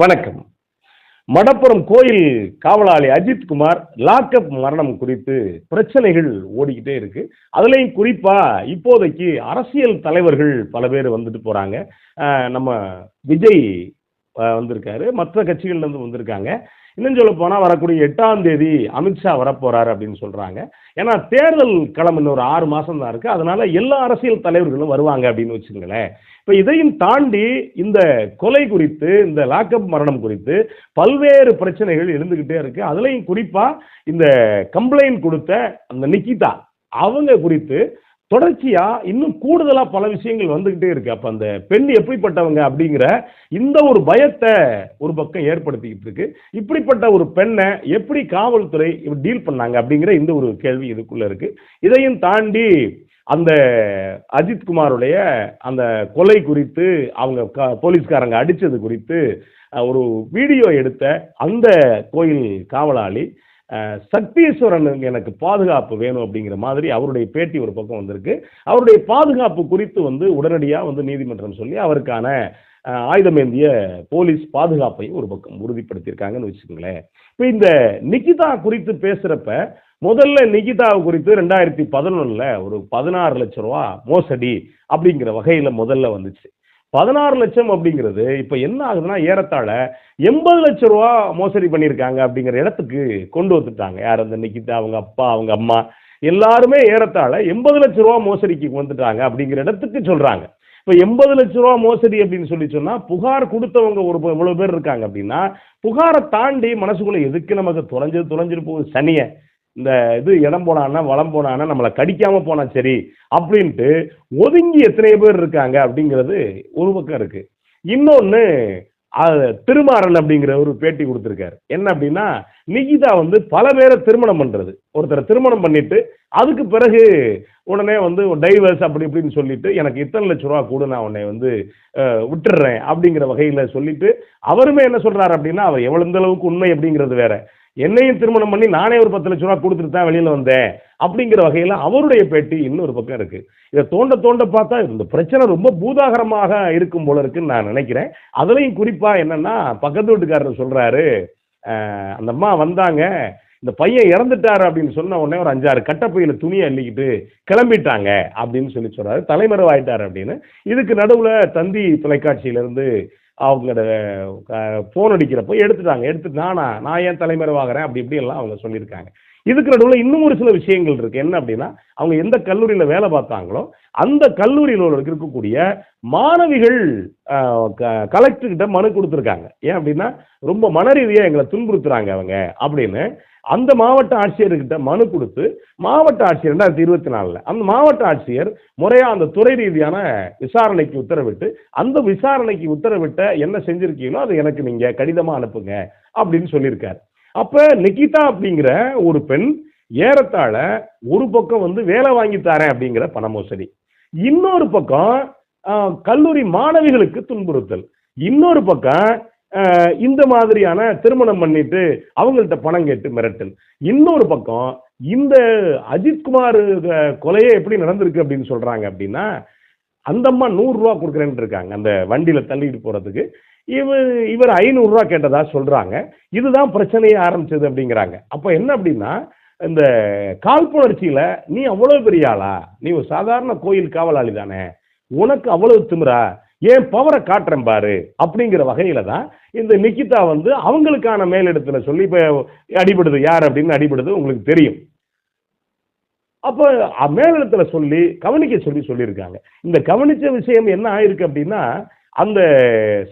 வணக்கம். மடப்புறம் கோயில் காவலாளி அஜித் குமார் லாக்அப் மரணம் குறித்து பிரச்சனைகள் ஓடிக்கிட்டே இருக்கு. அதுலேயும் குறிப்பா இப்போதைக்கு அரசியல் தலைவர்கள் பல பேர் வந்துட்டு போறாங்க. நம்ம விஜய் வந்திருக்காரு. மற்ற கட்சிகள்லேருந்து வந்திருக்காங்க. இன்னும் சொல்ல போனால் வரக்கூடிய எட்டாம் தேதி அமித்ஷா வரப்போறாரு அப்படின்னு சொல்றாங்க. ஏன்னா தேர்தல் களம் இன்னொரு ஒரு ஆறு மாசம் தான் இருக்கு. அதனால எல்லா அரசியல் தலைவர்களும் வருவாங்க அப்படின்னு வச்சுங்களேன் இப்போ இதையும் தாண்டி இந்த கொலை குறித்து இந்த லாக்அப் மரணம் குறித்து பல்வேறு பிரச்சனைகள் இருந்துகிட்டே இருக்கு. அதுலேயும் குறிப்பாக இந்த கம்ப்ளைண்ட் கொடுத்த அந்த நிக்கிதா அவங்க குறித்து தொடர்ச்சியாக இன்னும் கூடுதலாக பல விஷயங்கள் வந்துக்கிட்டே இருக்கு. அப்போ அந்த பெண் எப்படிப்பட்டவங்க அப்படிங்கிற இந்த ஒரு பயத்தை ஒரு பக்கம் ஏற்படுத்திக்கிட்டு இருக்கு. இப்படிப்பட்ட ஒரு பெண்ணை எப்படி காவல்துறை டீல் பண்ணாங்க அப்படிங்கிற இந்த ஒரு கேள்வி இதுக்குள்ள இருக்கு. இதையும் தாண்டி அந்த அஜித்குமாருடைய அந்த கொலை குறித்து அவங்க க- போலீஸ்காரங்க அடித்தது குறித்து ஒரு வீடியோ எடுத்த அந்த கோயில் காவலாளி சக்தீஸ்வரன் எனக்கு பாதுகாப்பு வேணும் அப்படிங்கிற மாதிரி அவருடைய பேட்டி ஒரு பக்கம் வந்திருக்கு. அவருடைய பாதுகாப்பு குறித்து வந்து உடனடியாக வந்து நீதிமன்றம் சொல்லி அவருக்கான ஆயுதமேந்திய போலீஸ் பாதுகாப்பையும் ஒரு பக்கம் உறுதிப்படுத்தியிருக்காங்கன்னு வச்சுக்கோங்களேன். இப்போ இந்த நிகிதா குறித்து பேசுகிறப்ப முதல்ல நிகிதா குறித்து ரெண்டாயிரத்தி பதினொன்றில் ஒரு பதினாறு லட்சம் ரூபா மோசடி அப்படிங்கிற வகையில் முதல்ல வந்துச்சு. பதினாறு லட்சம் அப்படிங்கிறது இப்போ என்ன ஆகுதுன்னா ஏறத்தாழ எண்பது லட்சம் ரூபா மோசடி பண்ணியிருக்காங்க அப்படிங்கிற இடத்துக்கு கொண்டு வந்துட்டாங்க. யார் அந்த நிக்கிதா அவங்க அப்பா அவங்க அம்மா எல்லாருமே ஏறத்தாழ எண்பது லட்சம் ரூபா மோசடிக்கு வந்துட்டாங்க அப்படிங்கிற இடத்துக்கு சொல்கிறாங்க இப்போ எண்பது லட்சம் ரூபா மோசடி அப்படின்னு சொல்லி சொன்னால் புகார் கொடுத்தவங்க ஒரு இவ்வளோ பேர் இருக்காங்க அப்படின்னா புகாரை தாண்டி மனசுக்குள்ளே எதுக்கு நமக்கு தொலைஞ்சது தொலைஞ்சிட்டு போகுது இந்த இது இடம் போனான்னா வளம் போனான்னா நம்மளை கடிக்காம போனா சரி அப்படின்ட்டு ஒதுங்கி எத்தனை பேர் இருக்காங்க அப்படிங்கிறது ஒரு பக்கம் இருக்கு. இன்னொன்று திருமாறன் அப்படிங்கிற ஒரு பேட்டி கொடுத்துருக்காரு. என்ன அப்படின்னா நிகிதா வந்து பல பேரை திருமணம் பண்றது. ஒருத்தரை திருமணம் பண்ணிட்டு அதுக்கு பிறகு உடனே வந்து டைவர்ஸ் அப்படி இப்படின்னு சொல்லிட்டு எனக்கு இத்தனை லட்ச ரூபா கூட நான் உன்னை வந்து விட்டுடுறேன் அப்படிங்கிற வகையில சொல்லிட்டு அவருமே என்ன சொல்றாரு அப்படின்னா அவர் எவ்வளவு அளவுக்கு உண்மை அப்படிங்கிறது வேற. என்னையும் திருமணம் பண்ணி நானே ஒரு பத்து லட்ச ரூபா கொடுத்துட்டு தான் வெளியில் வந்தேன் அப்படிங்கிற வகையில் அவருடைய பேட்டி இன்னொரு பக்கம் இருக்கு. இதை தோண்ட தோண்ட பார்த்தா இந்த பிரச்சனை ரொம்ப பூதாகரமாக இருக்கும் போல இருக்குன்னு நான் நினைக்கிறேன். அதுலேயும் குறிப்பா என்னன்னா பக்கத்து வீட்டுக்காரர் சொல்றாரு அந்த அம்மா வந்தாங்க. இந்த பையன் இறந்துட்டாரு அப்படின்னு சொன்ன உடனே ஒரு அஞ்சாறு கட்டப்பையில துணியை அள்ளிக்கிட்டு கிளம்பிட்டாங்க அப்படின்னு சொல்லி சொல்றாரு. தலைமறைவாயிட்டாரு அப்படின்னு. இதுக்கு நடுவுல தந்தி தொலைக்காட்சியிலேருந்து அவங்களோட அவங்க ஃபோன் அடிக்கிறப்போ எடுத்துட்டாங்க. எடுத்துட்டு நானா நான் ஏன் தலைமறைவாகிறேன் அப்படி இப்படி எல்லாம் அவங்க சொல்லியிருக்காங்க. இதுக்கு நடுவில் இன்னும் ஒரு சில விஷயங்கள் இருக்குது என்ன அப்படின்னா அவங்க எந்த கல்லூரியில் வேலை பார்த்தாங்களோ அந்த கல்லூரியில் இருக்கக்கூடிய மாணவிகள் கலெக்டர் கிட்ட மனு கொடுத்துருக்காங்க. ஏன் அப்படின்னா ரொம்ப மனரீதியா எங்களை துன்புறுத்துறாங்க அவங்க அப்படின்னு அந்த மாவட்ட ஆட்சியர்கிட்ட மனு கொடுத்து மாவட்ட ஆட்சியர் ரெண்டாயிரத்தி இருபத்தி நாலில் அந்த மாவட்ட ஆட்சியர் முறையாக அந்த துறை ரீதியான விசாரணைக்கு உத்தரவிட்டு அந்த விசாரணைக்கு உத்தரவிட்ட என்ன செஞ்சுருக்கீங்களோ அதை எனக்கு நீங்கள் கடிதமாக அனுப்புங்க அப்படின்னு சொல்லியிருக்காரு. அப்போ நிகிதா அப்படிங்கிற ஒரு பெண் ஏறத்தாழ ஒரு பக்கம் வந்து வேலை வாங்கி தரேன் அப்படிங்கிற பண மோசடி. இன்னொரு பக்கம் கல்லூரி மாணவிகளுக்கு துன்புறுத்தல். இன்னொரு பக்கம் இந்த மாதிரியான திருமணம் பண்ணிட்டு அவங்கள்ட்ட பணம் கேட்டு மிரட்டல். இன்னொரு பக்கம் இந்த அஜித்குமார் கொலையே எப்படி நடந்திருக்கு அப்படின்னு சொல்றாங்க அப்படின்னா அந்த அம்மா நூறு ரூபா கொடுக்குறேன்னு இருக்காங்க அந்த வண்டியில தள்ளிட்டு போறதுக்கு. இவர் இவர் ஐநூறு ரூபா கேட்டதா சொல்றாங்க. இதுதான் பிரச்சனையே ஆரம்பிச்சது அப்படிங்கிறாங்க. அப்ப என்ன அப்படின்னா இந்த காழ்ப்புணர்ச்சியில நீ அவ்வளவு பெரிய ஆளா? நீ ஒரு சாதாரண கோயில் காவலாளி தானே? உனக்கு அவ்வளவு திமிரா? ஏன் பவரை காட்டுறேன் பாரு? அப்படிங்கிற வகையில தான் இந்த நிக்கிதா வந்து அவங்களுக்கான மேலிடத்துல சொல்லி இப்ப அடிபடுது யார் அப்படின்னு அடிபடுது உங்களுக்கு தெரியும். அப்போ மேலிடத்துல சொல்லி கவனிக்க சொல்லி சொல்லியிருக்காங்க. இந்த கவனிச்ச விஷயம் என்ன ஆயிருக்கு அப்படின்னா அந்த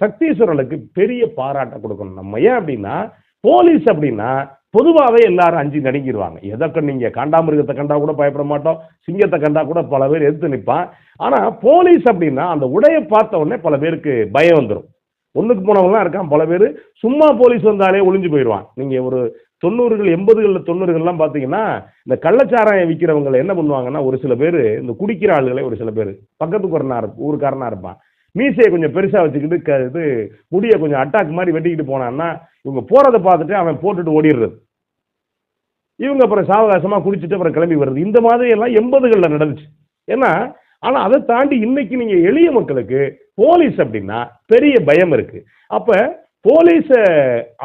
சக்தீஸ்வரனுக்கு பெரிய பாராட்டை கொடுக்கணும். நம்ம ஏன் அப்படின்னா போலீஸ் அப்படின்னா பொதுவாகவே எல்லாரும் அஞ்சு நடுங்கிடுவாங்க எதற்கு நீங்கள் காண்டாமிருகத்தை கண்டா கூட பயப்பட மாட்டோம். சிங்கத்தை கண்டா கூட பல பேர் எடுத்து நிற்பான் ஆனால் போலீஸ் அப்படின்னா அந்த உடையை பார்த்த உடனே பல பேருக்கு பயம் வந்துடும் ஒன்றுக்கு போனவங்களாம் இருக்கான் பல பேர். சும்மா போலீஸ் வந்தாலே ஒளிஞ்சு போயிடுவான். நீங்கள் ஒரு தொண்ணூறுகள் எண்பதுகளில் தொண்ணூறுகள்லாம் பார்த்தீங்கன்னா இந்த கள்ளச்சாராயம் விற்கிறவங்களை என்ன பண்ணுவாங்கன்னா ஒரு சில பேர் இந்த குடிக்கிற ஆளுகளே ஒரு சில பேர் பக்கத்துக்கு ஒருனா ஊருக்காரனாக ஊருக்காரனா இருப்பான். மீசையை கொஞ்சம் பெருசாக வச்சுக்கிட்டு க இது முடியை கொஞ்சம் அட்டாக் மாதிரி வெட்டிக்கிட்டு போனான்னா இவங்க போறதை பார்த்துட்டு அவன் போட்டுட்டு ஓடிடுறது. இவங்க அப்புறம் சாவகாசமாக குடிச்சிட்டு அப்புறம் கிளம்பி வருது இந்த மாதிரி எல்லாம் எண்பதுகளில் நடந்துச்சு. ஏன்னா ஆனால் அதை தாண்டி இன்னைக்கு நீங்கள் எளிய மக்களுக்கு போலீஸ் அப்படின்னா பெரிய பயம் இருக்கு. அப்போ போலீஸை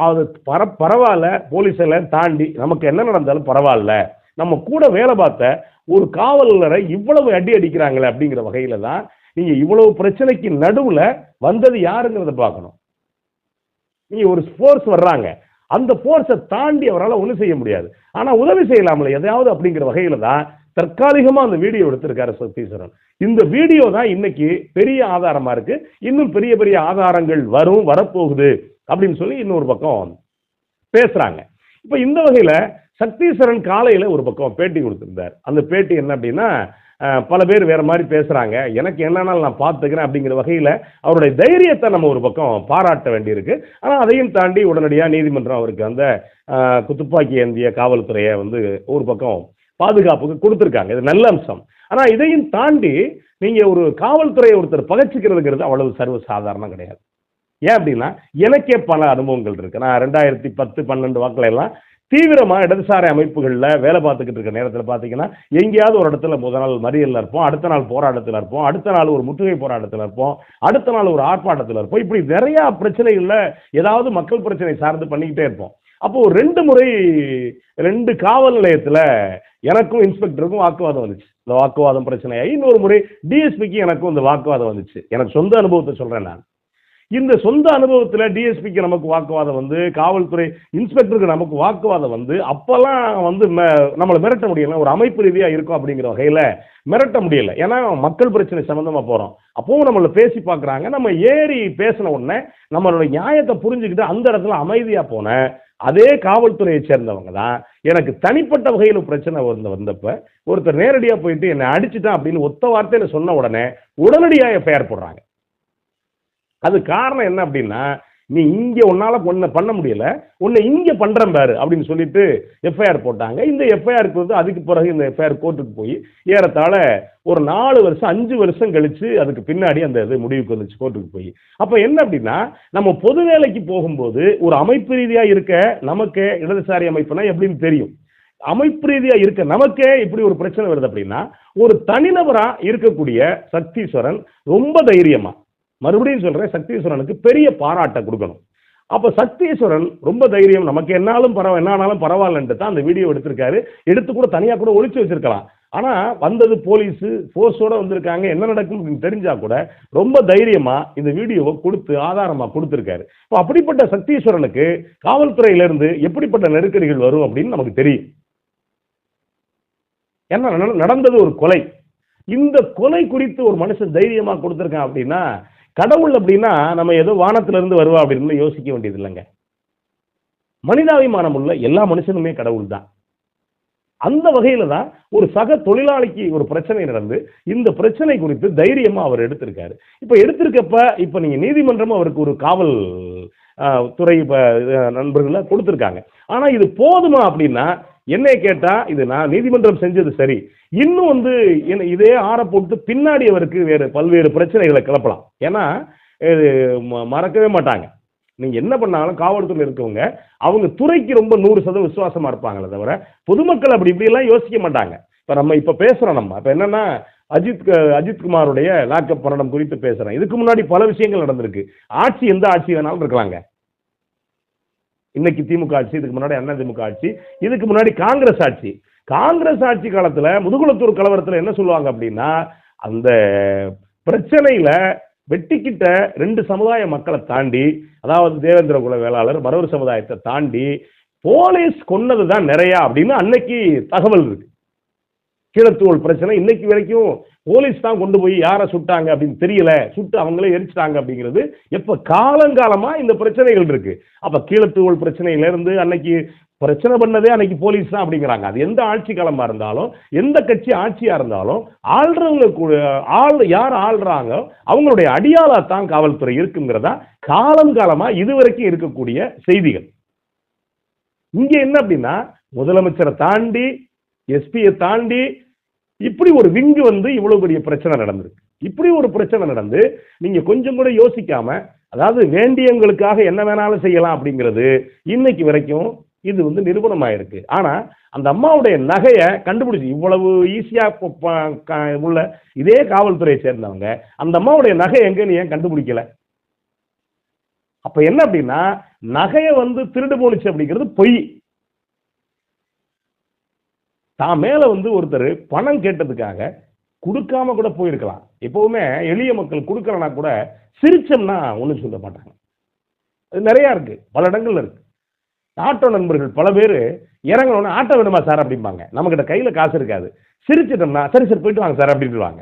அது பர பரவாயில்ல போலீஸெல்லாம் தாண்டி நமக்கு என்ன நடந்தாலும் பரவாயில்ல. நம்ம கூட வேலை பார்த்த ஒரு காவலரை இவ்வளவு அடி அடிக்கிறாங்களே அப்படிங்கிற வகையில தான் நீங்கள் இவ்வளவு பிரச்சனைக்கு நடுவில் வந்தது யாருங்கிறத பார்க்கணும். நீ ஒரு ஃபோர்ஸ் வர்றாங்க. அந்த ஃபோர்ஸை தாண்டி அவரால் ஒன்றும் செய்ய முடியாது. ஆனால் உதவி செய்யலாம்ல எதையாவது அப்படிங்கிற வகையில் தான் தற்காலிகமாக அந்த வீடியோ எடுத்திருக்காரு சத்தீஸ்வரன். இந்த வீடியோ தான் இன்னைக்கு பெரிய ஆதாரமாக இருக்கு. இன்னும் பெரிய பெரிய ஆதாரங்கள் வரும் வரப்போகுது அப்படின்னு சொல்லி இன்னொரு பக்கம் பேசுகிறாங்க இப்போ இந்த வகையில் சக்தீஸ்வரன் காலையில் ஒரு பக்கம் பேட்டி கொடுத்துருந்தார். அந்த பேட்டி என்ன அப்படின்னா பல பேர் வேற மாதிரி பேசுறாங்க. எனக்கு என்னன்னாலும் நான் பார்த்துக்கிறேன் அப்படிங்கிற வகையில் அவருடைய தைரியத்தை நம்ம ஒரு பக்கம் பாராட்ட வேண்டியிருக்கு. ஆனால் அதையும் தாண்டி உடனடியாக நீதிமன்றம் அவருக்கு அந்த குத்துப்பாக்கி துப்பாக்கி ஏந்திய காவல்துறையை வந்து ஒரு பக்கம் பாதுகாப்புக்கு கொடுத்துருக்காங்க. இது நல்ல அம்சம். ஆனால் இதையும் தாண்டி நீங்கள் ஒரு காவல்துறையை ஒருத்தர் பகச்சிக்கிறதுங்கிறது அவ்வளவு சர்வ சாதாரணம் கிடையாது. ஏன் அப்படின்னா எனக்கே பல அனுபவங்கள் இருக்கு. நான் ரெண்டாயிரத்தி பத்து பன்னெண்டு வாக்குல எல்லாம் தீவிரமாக இடதுசாரி அமைப்புகளில் வேலை பார்த்துக்கிட்டு இருக்க நேரத்தில் பார்த்தீங்கன்னா எங்கேயாவது ஒரு இடத்துல முதல் நாள் மறியலில் இருப்போம் அடுத்த நாள் போராட்டத்தில் இருப்போம் அடுத்த நாள் ஒரு முற்றுகை போராட்டத்தில் இருப்போம் அடுத்த நாள் ஒரு ஆர்ப்பாட்டத்தில் இருப்போம். இப்படி நிறையா பிரச்சனைகளில் ஏதாவது மக்கள் பிரச்சனை சார்ந்து பண்ணிக்கிட்டே இருப்போம். அப்போ ஒரு ரெண்டு முறை ரெண்டு காவல் நிலையத்தில் எனக்கும் இன்ஸ்பெக்டருக்கும் வாக்குவாதம் வந்துச்சு. இந்த வாக்குவாதம் பிரச்சனையாகி இன்னொரு முறை டிஎஸ்பிக்கு எனக்கும் இந்த வாக்குவாதம் வந்துச்சு. எனக்கு சொந்த அனுபவத்தை சொல்கிறேன் நான். இந்த சொந்த அனுபவத்தில் டிஎஸ்பிக்கு நமக்கு வாக்குவாதம் வந்து காவல்துறை இன்ஸ்பெக்டருக்கு நமக்கு வாக்குவாதம் வந்து அப்போல்லாம் வந்து ம- நம்மளை மிரட்ட முடியல. ஒரு அமைப்பு ரீதியாக இருக்கும் அப்படிங்கிற வகையில் மிரட்ட முடியல. ஏன்னா மக்கள் பிரச்சனை சம்மந்தமாக போகிறோம் அப்பவும் நம்மளை பேசி பார்க்குறாங்க. நம்ம ஏறி பேசின உடனே நம்மளோட நியாயத்தை புரிஞ்சுக்கிட்டு அந்த இடத்துல அமைதியாக போன அதே காவல்துறையை சேர்ந்தவங்க தான். எனக்கு தனிப்பட்ட வகையில் பிரச்சனை வந்து வந்தப்ப ஒருத்தர் நேரடியாக போயிட்டு என்னை அடிச்சுட்டான் அப்படின்னு ஒத்த வார்த்தையில சொன்ன உடனே உடனடியாக பெயர் போடுறாங்க. அது காரணம் என்ன அப்படின்னா நீ இங்க உன்னால ஒன்ன பண்ண முடியல உன்னை இங்க பண்றேன் பாரு அப்படின்னு சொல்லிட்டு எஃப்ஐஆர் போட்டாங்க. இந்த எஃப்ஐஆருக்கு வந்து அதுக்கு பிறகு இந்த எஃப்ஐஆர் கோர்ட்டுக்கு போய் ஏறத்தாழ ஒரு நாலு வருஷம் அஞ்சு வருஷம் கழிச்சு அதுக்கு பின்னாடி அந்த இது முடிவுக்கு வந்துச்சு கோர்ட்டுக்கு போய். அப்ப என்ன அப்படின்னா நம்ம பொது வேலைக்கு போகும்போது ஒரு அமைப்பு ரீதியா இருக்க நமக்கு இடதுசாரி அமைப்புனா எப்படின்னு தெரியும். அமைப்பு ரீதியா இருக்க நமக்கே இப்படி ஒரு பிரச்சனை வருது அப்படின்னா ஒரு தனிநபரா இருக்கக்கூடிய சக்தீஸ்வரன் ரொம்ப தைரியமா மறுபடியும் சொல்கிறேன் சக்தீஸ்வரனுக்கு பெரிய பாராட்டை கொடுக்கணும். அப்போ சக்தீஸ்வரன் ரொம்ப தைரியம் நமக்கு என்னாலும் பரவ என்னானாலும் பரவாயில்லன்ட்டு தான் அந்த வீடியோ எடுத்திருக்காரு. எடுத்து கூட தனியாக கூட ஒழிச்சு வச்சிருக்கலாம். ஆனால் வந்தது போலீஸு ஃபோர்ஸோட வந்திருக்காங்க. என்ன நடக்கும் தெரிஞ்சால் கூட ரொம்ப தைரியமாக இந்த வீடியோவை கொடுத்து ஆதாரமாக கொடுத்துருக்காரு. இப்போ அப்படிப்பட்ட சக்தீஸ்வரனுக்கு காவல்துறையிலேருந்து எப்படிப்பட்ட நெருக்கடிகள் வரும் அப்படின்னு நமக்கு தெரியும். ஏன்னா நடந்தது ஒரு கொலை. இந்த கொலை குறித்து ஒரு மனுஷன் தைரியமாக கொடுத்துருக்கான் அப்படின்னா கடவுள் அப்படின்னா நம்ம ஏதோ வானத்திலிருந்து வருவா அப்படின்னு யோசிக்க வேண்டியது இல்லைங்க. மனிதாபிமானம் உள்ள எல்லா மனுஷனுமே கடவுள் தான். அந்த வகையில தான் ஒரு சக தொழிலாளிக்கு ஒரு பிரச்சனை நடந்து இந்த பிரச்சனை குறித்து தைரியமா அவர் எடுத்திருக்காரு. இப்ப எடுத்திருக்கப்ப இப்ப நீங்க நீதிமன்றம் அவருக்கு ஒரு காவல் துறை நண்பர்களை கொடுத்துருக்காங்க. ஆனா இது போதுமா அப்படின்னா என்னை கேட்டா இது நான் நீதிமன்றம் செஞ்சது சரி. இன்னும் வந்து என்ன- இதே ஆற போட்டு பின்னாடி அவருக்கு வேறு பல்வேறு பிரச்சனைகளை கிளப்பலாம். ஏன்னா இது ம- மறக்கவே மாட்டாங்க. நீங்க என்ன பண்ணாலும் காவல்துறையில் இருக்கவங்க அவங்க துறைக்கு ரொம்ப நூறு சதவீதம் விசுவாசமா இருப்பாங்களே தவிர பொதுமக்கள் அப்படி இப்படி எல்லாம் யோசிக்க மாட்டாங்க. இப்ப நம்ம இப்ப பேசுறோம் நம்ம. இப்ப என்னன்னா அஜித் அஜித்குமாருடைய அஜித் குமாருடைய லாக்அப் மரணம் குறித்து பேசுறேன். இதுக்கு முன்னாடி பல விஷயங்கள் நடந்திருக்கு. ஆட்சி எந்த ஆட்சி வேணாலும் இருக்கலாங்க இன்னைக்கு திமுக ஆட்சி இதுக்கு முன்னாடி அண்ணா திமுக ஆட்சி இதுக்கு முன்னாடி காங்கிரஸ் ஆட்சி. காங்கிரஸ் ஆட்சி காலத்தில் முதுகுளத்தூர் கலவரத்தில் என்ன சொல்லுவாங்க அப்படின்னா அந்த பிரச்சனையில் வெட்டிக்கிட்ட ரெண்டு சமுதாய மக்களை தாண்டி அதாவது தேவேந்திர குல வேளாளர் மரவர் சமுதாயத்தை தாண்டி போலீஸ் கொன்னது தான் நிறையா அப்படின்னு அன்னைக்கு தகவல் இருக்கு. கீழத்தூள் பிரச்சனை இன்னைக்கு வரைக்கும் போலீஸ் தான் கொண்டு போய் யாரை சுட்டாங்க அப்படின்னு தெரியல சுட்டு அவங்களே எரிச்சிட்டாங்க அப்படிங்கிறது எப்போ காலங்காலமாக இந்த பிரச்சனைகள் இருக்கு. அப்போ கீழத்தூள் பிரச்சனையிலேருந்து அன்னைக்கு பிரச்சனை பண்ணதே அன்னைக்கு போலீஸ் தான் அப்படிங்கிறாங்க. அது எந்த ஆட்சி காலமா இருந்தாலும் எந்த கட்சி ஆட்சியா இருந்தாலும் ஆள்றவங்க கூட ஆள் யார் ஆள்றாங்க அவங்களுடைய அடியாளா தான் காவல்துறை இருக்குங்கிறதா காலம் காலமா இதுவரைக்கும் இருக்கக்கூடிய செய்திகள். இங்க என்ன அப்படின்னா முதலமைச்சரை தாண்டி எஸ்பியை தாண்டி இப்படி ஒரு விங்கு வந்து இவ்வளவு பெரிய பிரச்சனை நடந்திருக்கு. இப்படி ஒரு பிரச்சனை நடந்து நீங்க கொஞ்சம் கூட யோசிக்காம அதாவது வேண்டியவங்களுக்காக என்ன வேணாலும் செய்யலாம் அப்படிங்கிறது இன்னைக்கு வரைக்கும் இது வந்து நிரூபணமாயிருக்கு ஆனா அந்த அம்மாவுடைய நகையை கண்டுபிடிச்சு இவ்வளவு ஈஸியா உள்ள இதே காவல்துறையை சேர்ந்தவங்க அந்த அம்மாவுடைய நகை எங்கேன்னு ஏன் கண்டுபிடிக்கல? அப்ப என்ன அப்படின்னா நகையை வந்து திருடு போணுச்சு அப்படிங்கிறது பொய். தான் மேலே வந்து ஒருத்தர் பணம் கேட்டதுக்காக கொடுக்காம கூட போயிருக்கலாம். எப்போவுமே எளிய மக்கள் கொடுக்கலனா கூட சிரிச்சோம்னா ஒன்றும் சொல்ல மாட்டாங்க. அது நிறையா இருக்குது பல இடங்கள்ல இருக்குது ஆட்டோ நண்பர்கள் பல பேர் இறங்கணும்னு ஆட்டோ வேணுமா சார் அப்படிம்பாங்க. நம்மக்கிட்ட கையில் காசு இருக்காது. சிரிச்சிட்டோம்னா சரி சார் போயிட்டு வாங்க சார் அப்படின்ட்டுவாங்க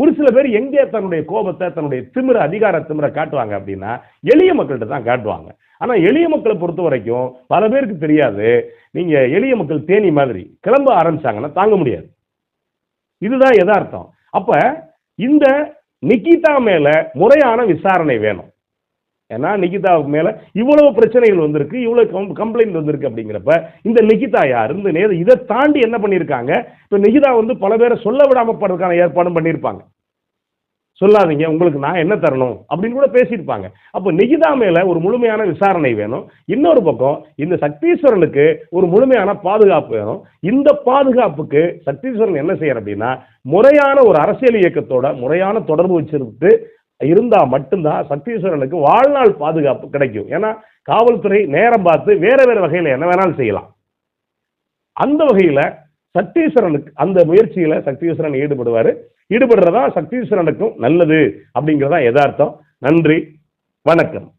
ஒரு சில பேர் எங்கே தன்னுடைய கோபத்தை தன்னுடைய திமிர அதிகார திமிர காட்டுவாங்க அப்படின்னா எளிய மக்கள்கிட்ட தான் காட்டுவாங்க. ஆனால் எளிய மக்களை பொறுத்த வரைக்கும் பல பேருக்கு தெரியாது. நீங்கள் எளிய மக்கள் தேனி மாதிரி கிளம்ப ஆரம்பிச்சாங்கன்னா தாங்க முடியாது. இதுதான் எதார்த்தம் அப்போ இந்த நிக்கிதா மேலே முறையான விசாரணை வேணும். ஏன்னா நிகிதாவுக்கு மேலே இவ்வளவு பிரச்சனைகள் வந்திருக்கு இவ்வளவு கம்ப்ளைண்ட் வந்திருக்கு அப்படிங்கிறப்ப இந்த நிகிதா யார் இந்த நே- இதை தாண்டி என்ன பண்ணியிருக்காங்க? இப்போ நிகிதா வந்து பல பேரை சொல்ல விடாம போறதுக்கான ஏற்பாடும் பண்ணியிருப்பாங்க. சொல்லாதீங்க உங்களுக்கு நான் என்ன தரணும் அப்படின்னு கூட பேசியிருப்பாங்க. அப்போ நிகிதா மேலே ஒரு முழுமையான விசாரணை வேணும். இன்னொரு பக்கம் இந்த சக்தீஸ்வரனுக்கு ஒரு முழுமையான பாதுகாப்பு வேணும். இந்த பாதுகாப்புக்கு சக்தீஸ்வரன் என்ன செய்யற அப்படின்னா முறையான ஒரு அரசியல் இயக்கத்தோட முறையான தொடர்பு வச்சிருந்து இருந்தால் மட்டும்தான் சக்தீஸ்வரனுக்கு வாழ்நாள் பாதுகாப்பு கிடைக்கும். ஏன்னா காவல்துறை நேரம் பார்த்து வேற வேற வகையில் என்ன வேணாலும் செய்யலாம். அந்த வகையில் சக்தீஸ்வரனுக்கு அந்த முயற்சியில் சக்தீஸ்வரன் ஈடுபடுவார். ஈடுபடுறதா சக்தீஸ்வரனுக்கும் நல்லது அப்படிங்கிறதா யதார்த்தம். நன்றி. வணக்கம்.